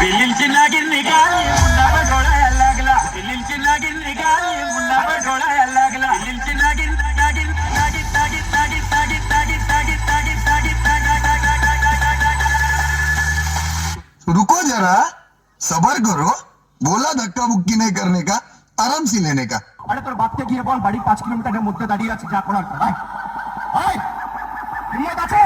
बिल्लीची नागिन निघाली मुन्नावर डोळायला लागला बिल्लीची नागिन निघाली मुन्नावर डोळायला लागला बिल्लीची नागिन नागिन नागिन नागिन नागिन नागिन नागिन नागिन नागिन नागिन नागिन रुको जरा सबर करो बोला धक्का बुक्की नहीं करने का आराम से लेने का আরে তোর বাপকে গিয়ে বল বাড়ি পাঁচ কিলোমিটারের মধ্যে দাঁড়িয়ে আছে যা করার কর আয়। আয় হিম্মত আছে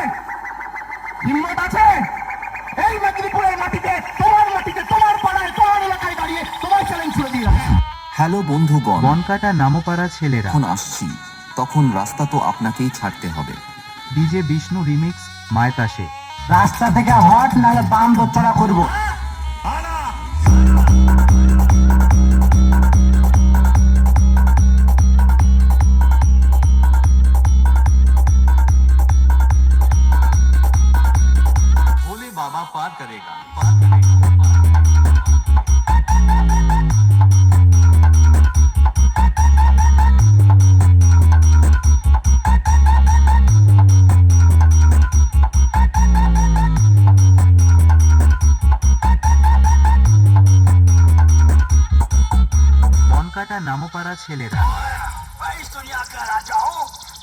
হ্যালো বন্ধুগণ। বনকাটা নামপাড়া ছেলেরা। এখন আসছি তখন রাস্তা তো আপনাকেই ছাড়তে হবে। ডিজে বিষ্ণু রিমিক্স মায়তাসে রাস্তা থেকে হট নাহলে বাম দোচড়া করব। বনকাটা নামপাড়া ছেলেরা मैं इस दुनिया का राजा हूँ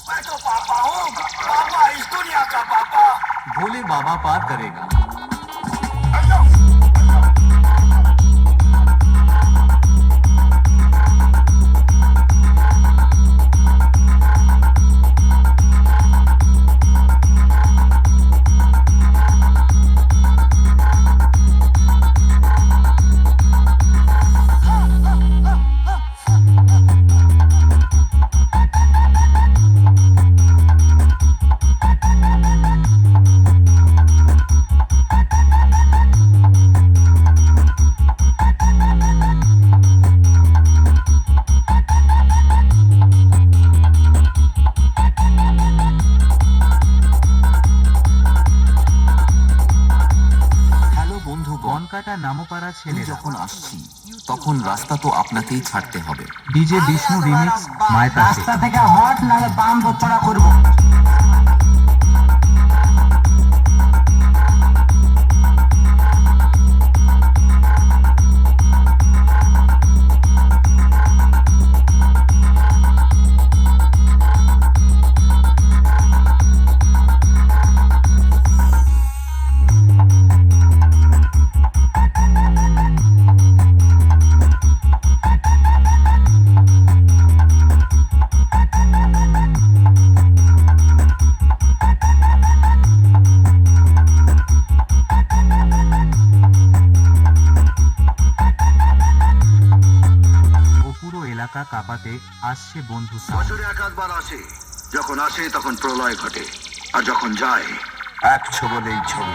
मैं तो पापा हूँ पापा इस दुनिया का पापा ভোলে বাবা পার করেগা বনকাটা নামপাড়া ছেলে যখন আসছি তখন রাস্তা তো আপনাকেই ছাড়তে হবে। ডিজে বিষ্ণু রিমিক্স মায়ের রাস্তা থেকে হট নাহলে বাম দোচড়া করব। এলাকা কাঁপাতে আসছে বন্ধু বছরে এক একাধবার আসে। যখন আসে তখন প্রলয় ঘটে। আর যখন যায় এক ছবলেই ছবি!